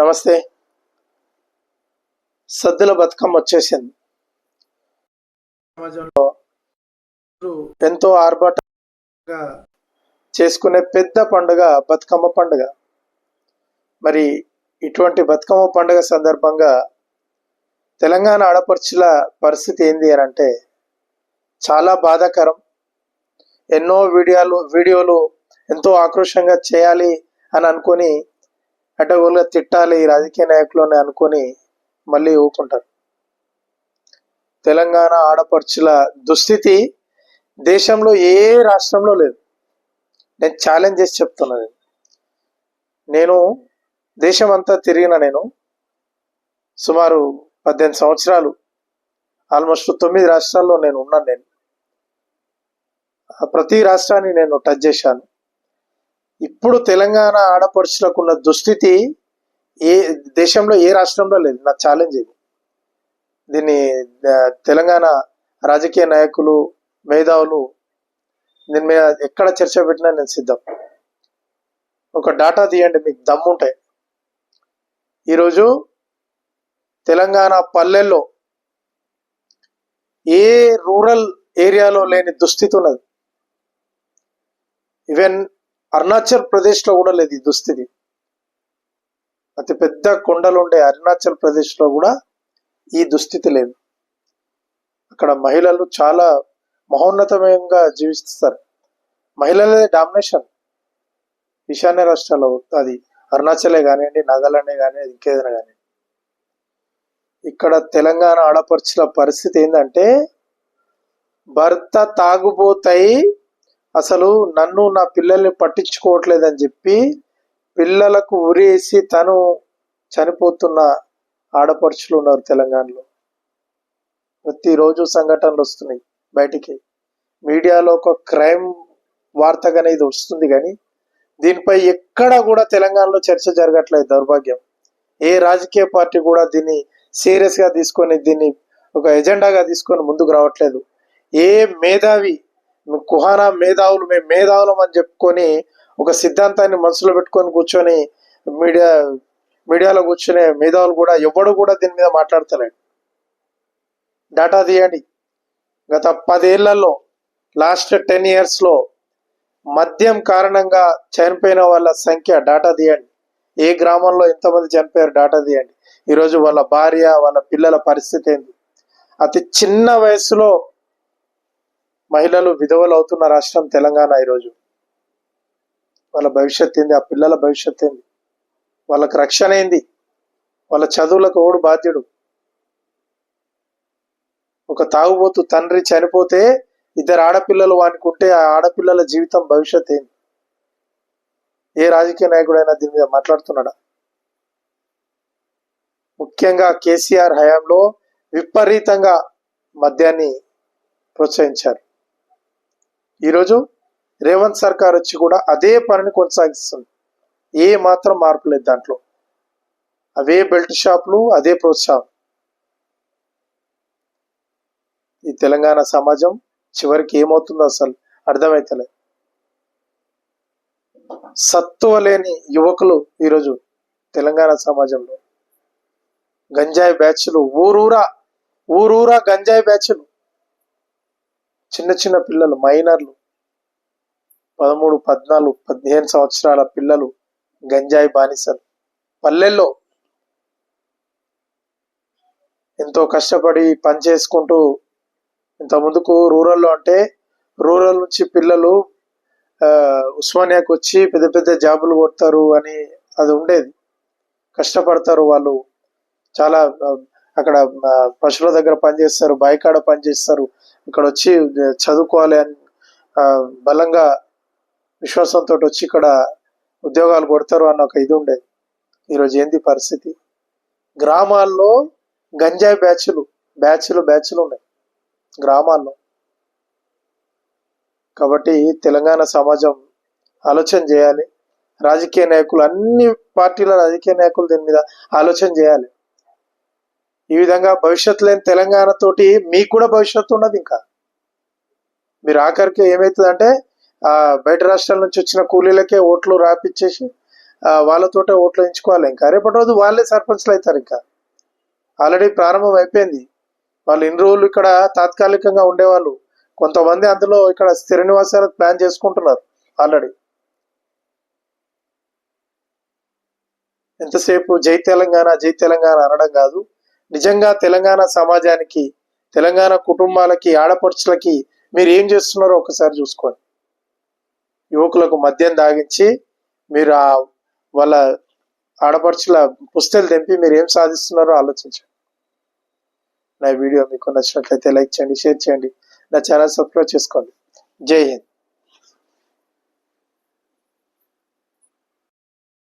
నమస్తే. సద్దుల బతుకమ్మ వచ్చేసింది. సమాజంలో ఎంతో ఆర్భాటంగా చేసుకునే పెద్ద పండుగ బతుకమ్మ పండుగ. మరి ఇటువంటి బతుకమ్మ పండుగ సందర్భంగా తెలంగాణ ఆడపడుచుల పరిస్థితి ఏంది అని అంటే చాలా బాధాకరం. ఎన్నో వీడియోలు వీడియోలు ఎంతో ఆక్రోషంగా చేయాలి అని అనుకొని అడ్డగోలుగా తిట్టాలి ఈ రాజకీయ నాయకులు అని అనుకొని మళ్ళీ ఊపుకుంటారు. తెలంగాణ ఆడపడుచుల దుస్థితి దేశంలో ఏ రాష్ట్రంలో లేదు. నేను ఛాలెంజ్ చేసి చెప్తున్నాను నేను. దేశం అంతా తిరిగిన నేను సుమారు పద్దెనిమిది సంవత్సరాలు ఆల్మోస్ట్ తొమ్మిది రాష్ట్రాల్లో నేను ఉన్నాను నేను. ప్రతి రాష్ట్రాన్ని నేను టచ్ చేశాను. ఇప్పుడు తెలంగాణ ఆడపడుచులకు ఉన్న దుస్థితి ఏ దేశంలో ఏ రాష్ట్రంలో లేదు. నా ఛాలెంజ్ ఇది. దీన్ని తెలంగాణ రాజకీయ నాయకులు మేధావులు దీని మీద ఎక్కడ చర్చ పెట్టినా నేను సిద్ధం. ఒక డాటా తీయండి మీకు దమ్ముంటాయి ఈరోజు తెలంగాణ పల్లెల్లో ఏ రూరల్ ఏరియాలో లేని దుస్థితి ఉన్నది. ఈవెన్ అరుణాచల్ ప్రదేశ్లో కూడా లేదు ఈ దుస్థితి. అతి పెద్ద కొండలు ఉండే అరుణాచల్ ప్రదేశ్లో కూడా ఈ దుస్థితి లేదు. అక్కడ మహిళలు చాలా మహోన్నతమయంగా జీవిస్తారు. మహిళలే డామినేషన్. ఈశాన్య రాష్ట్రాల్లో అది అరుణాచలే కానివ్వండి నాగాలాండే కానివ్వండి ఇంకేదైనా కానీ ఇక్కడ తెలంగాణ ఆడపడుచుల పరిస్థితి ఏంటంటే భర్త తాగుబోతాయి అసలు నన్ను నా పిల్లల్ని పట్టించుకోవట్లేదని చెప్పి పిల్లలకు ఉరేసి తను చనిపోతున్న ఆడపడుచులు ఉన్నారు తెలంగాణలో. ప్రతిరోజు సంఘటనలు వస్తున్నాయి బయటికి. మీడియాలో ఒక క్రైమ్ వార్తగా అనేది వస్తుంది కానీ దీనిపై ఎక్కడ కూడా తెలంగాణలో చర్చ జరగట్లేదు దౌర్భాగ్యం. ఏ రాజకీయ పార్టీ కూడా దీన్ని సీరియస్గా తీసుకొని దీన్ని ఒక ఎజెండాగా తీసుకొని ముందుకు రావట్లేదు. ఏ మేధావి కుహానా మేధావులు మేము మేధావులం అని చెప్పుకొని ఒక సిద్ధాంతాన్ని మనసులో పెట్టుకొని కూర్చొని మీడియా మీడియాలో కూర్చునే మేధావులు కూడా ఎవడు కూడా దీని మీద మాట్లాడతలేడు. డేటా తీయండి. గత పదేళ్ళలో లాస్ట్ టెన్ ఇయర్స్లో మద్యం కారణంగా చనిపోయిన వాళ్ళ సంఖ్య డాటా తీయండి. ఏ గ్రామంలో ఎంతమంది చనిపోయారు డాటా తీయండి. ఈరోజు వాళ్ళ భార్య వాళ్ళ పిల్లల పరిస్థితి ఏంది? అతి చిన్న వయసులో మహిళలు విధవలు అవుతున్న రాష్ట్రం తెలంగాణ ఈరోజు. వాళ్ళ భవిష్యత్ ఏంది? ఆ పిల్లల భవిష్యత్ ఏంది? వాళ్ళకి రక్షణ ఏంది? వాళ్ళ చదువులకు ఓడు బాధ్యుడు? ఒక తాగుబోతు తండ్రి చనిపోతే ఇద్దరు ఆడపిల్లలు వానుకుంటే ఆ ఆడపిల్లల జీవితం భవిష్యత్ ఏంది? ఏ రాజకీయ నాయకుడైనా దీని మీద మాట్లాడుతున్నాడా? ముఖ్యంగా కేసీఆర్ హయాంలో విపరీతంగా మద్యాన్ని ప్రోత్సహించారు. ఈరోజు రేవంత్ సర్కార్ వచ్చి కూడా అదే పనిని కొనసాగిస్తుంది. ఏ మాత్రం మార్పు లేదు దాంట్లో. అవే బెల్ట్ షాపులు అదే ప్రోత్సాహం. ఈ తెలంగాణ సమాజం చివరికి ఏమవుతుందో అసలు అర్థమైతలేదు సత్తువ లేని యువకులు ఈరోజు తెలంగాణ సమాజంలో. గంజాయి బ్యాచ్లు ఊరూరా ఊరూరా గంజాయి బ్యాచ్లు. చిన్న చిన్న పిల్లలు మైనర్లు పదమూడు పద్నాలుగు పదిహేను సంవత్సరాల పిల్లలు గంజాయి బానిసలు. పల్లెల్లో ఎంతో కష్టపడి పని చేసుకుంటూ ఇంత ముందుకు రూరల్లో అంటే రూరల్ నుంచి పిల్లలు ఆ, ఉస్మానియాకి వచ్చి పెద్ద పెద్ద జాబులు కొడతారు అని అది ఉండేది. కష్టపడతారు వాళ్ళు. చాలా అక్కడ పశువుల దగ్గర పనిచేస్తారు బాయికాడ పనిచేస్తారు ఇక్కడ వచ్చి చదువుకోవాలి అని బలంగా విశ్వాసంతో వచ్చి ఇక్కడ ఉద్యోగాలు కొడతారు అన్న ఒక ఇది ఉండేది. ఈరోజు ఏంది పరిస్థితి? గ్రామాల్లో గంజాయి బ్యాచ్లు బ్యాచ్లు బ్యాచ్లు ఉన్నాయి. గ్రామాల్లో. కాబట్టి తెలంగాణ సమాజం ఆలోచన చేయాలి. రాజకీయ నాయకులు అన్ని పార్టీల రాజకీయ నాయకులు దీని మీద ఆలోచన చేయాలి. ఈ విధంగా భవిష్యత్తు లేని తెలంగాణ తోటి మీకు కూడా భవిష్యత్తు ఉన్నది ఇంకా. మీరు ఆఖరికి ఏమవుతుందంటే ఆ బయట రాష్ట్రాల నుంచి వచ్చిన కూలీలకే ఓట్లు రాపిచ్చేసి వాళ్ళతోటే ఓట్లు ఎంచుకోవాలి ఇంకా. రేపటి రోజు వాళ్ళే సర్పంచ్లు అవుతారు ఇంకా. ఆల్రెడీ ప్రారంభం అయిపోయింది. వాళ్ళు ఇన్ని రోజులు ఇక్కడ తాత్కాలికంగా ఉండేవాళ్ళు. కొంతమంది అందులో ఇక్కడ స్థిర నివాసాలు ప్లాన్ చేసుకుంటున్నారు ఆల్రెడీ. ఎంతసేపు జై తెలంగాణ జై తెలంగాణ అనడం కాదు. నిజంగా తెలంగాణ సమాజానికి తెలంగాణ కుటుంబాలకి ఆడపడుచులకి మీరు ఏం చేస్తున్నారో ఒకసారి చూసుకోండి. యువకులకు మద్యం దాగించి మీరు ఆ వాళ్ళ ఆడపడుచుల పుస్తలు తెంపి మీరు ఏం సాధిస్తున్నారో ఆలోచించండి. నా వీడియో మీకు నచ్చినట్లయితే లైక్ చేయండి షేర్ చేయండి నా ఛానల్ సబ్స్క్రైబ్ చేసుకోండి. జై హింద్.